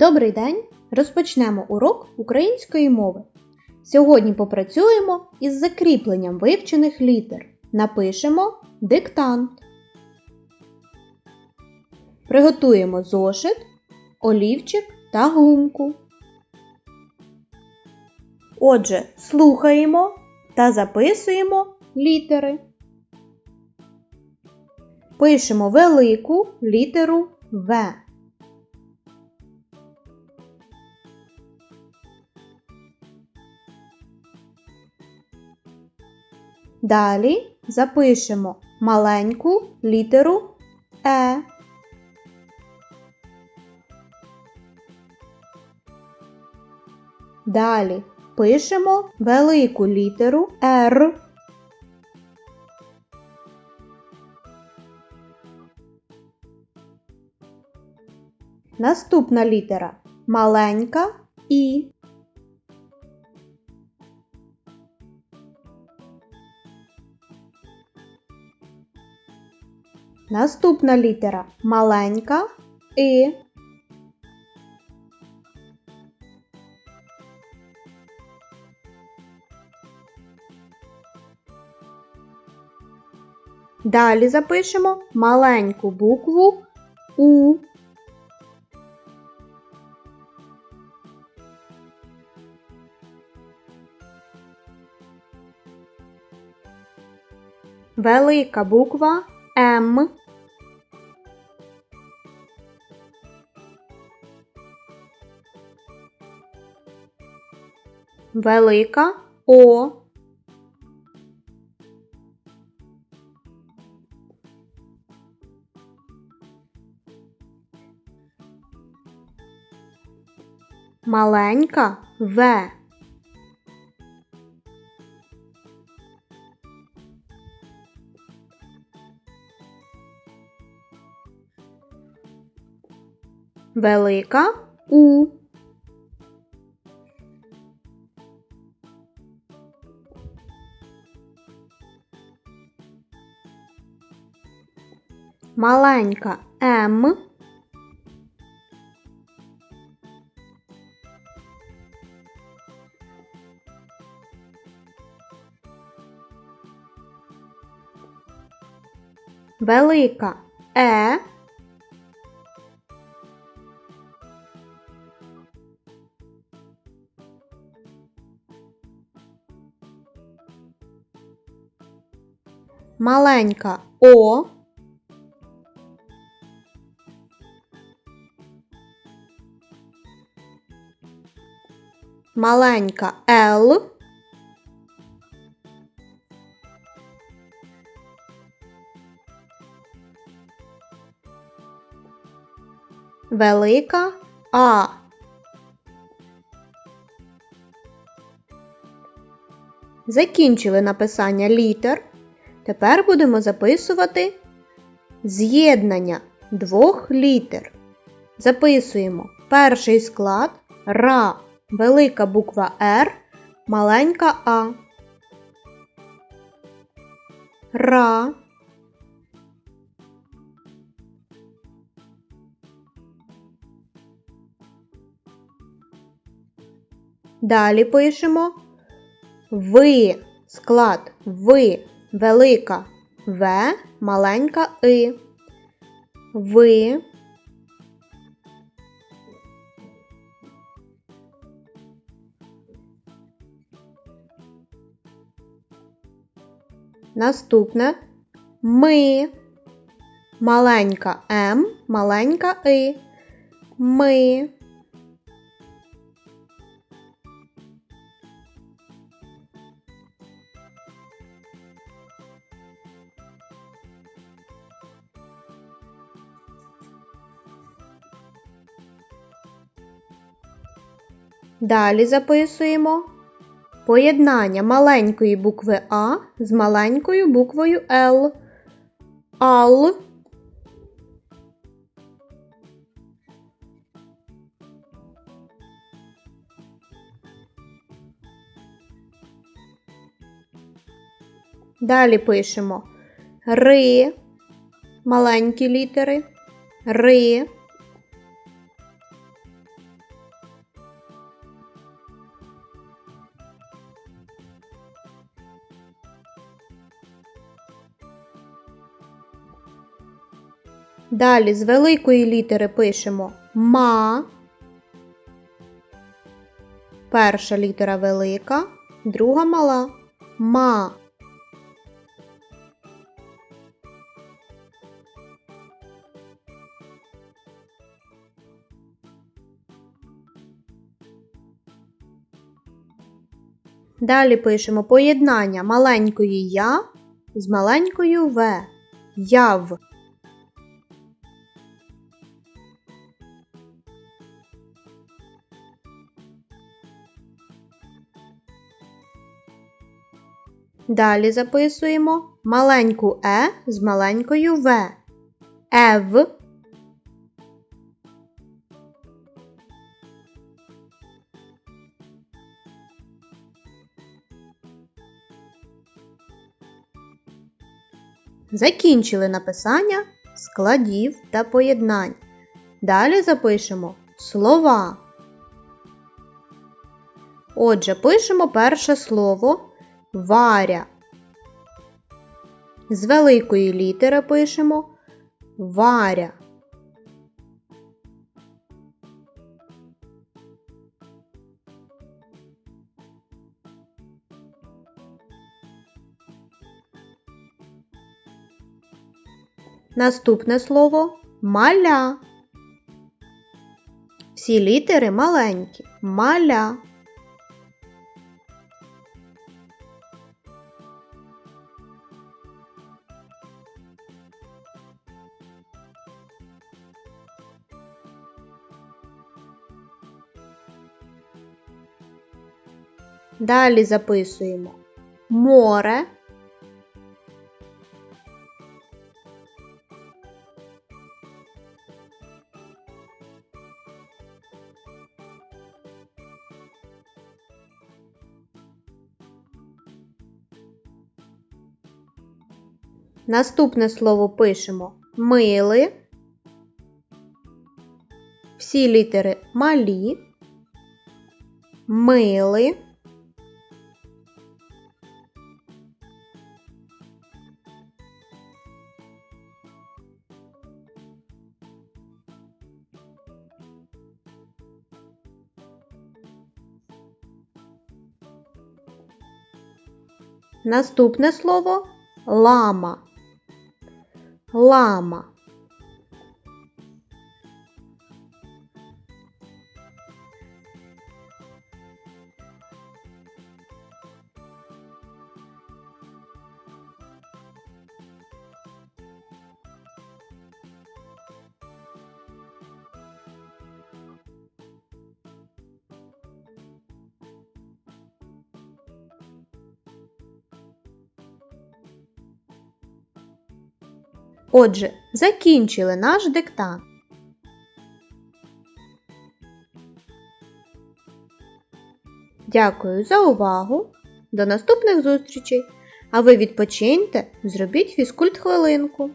Добрий день! Розпочнемо урок української мови. Сьогодні попрацюємо із закріпленням вивчених літер. Напишемо диктант. Приготуємо зошит, олівчик та гумку. Отже, слухаємо та записуємо літери. Пишемо велику літеру В. Далі запишемо маленьку літеру Е. Далі пишемо велику літеру Р. Наступна літера маленька І. Наступна літера маленька І. Далі запишемо маленьку букву У. Велика буква М. Велика О. Маленька В. Велика У. Маленька М. Велика Е. Маленька О. Маленька Л. Велика А. Закінчили написання літер. Тепер будемо записувати з'єднання двох літер. Записуємо перший склад ра, велика буква Р, маленька А. Ра. Далі пишемо ви, склад ви, велика В, маленька И. Ви. Наступне ми. Маленька М, маленька И. Ми. Далі записуємо поєднання маленької букви А з маленькою буквою Л. Ал. Далі пишемо ри, маленькі літери, ри. Далі з великої літери пишемо ма. Перша літера велика, друга мала. Ма. Далі пишемо поєднання маленької я з маленькою В. Яв. Далі записуємо маленьку Е з маленькою В. Ев. Закінчили написання складів та поєднань. Далі запишемо слова. Отже, пишемо перше слово Варя. З великої літери пишемо Варя. Наступне слово маля. Всі літери маленькі. Маля. Далі записуємо море. Наступне слово пишемо мили. Всі літери малі. Мили. Наступне слово лама. Лама. Отже, закінчили наш диктант. Дякую за увагу. До наступних зустрічей! А ви відпочиньте, зробіть фізкульт хвилинку.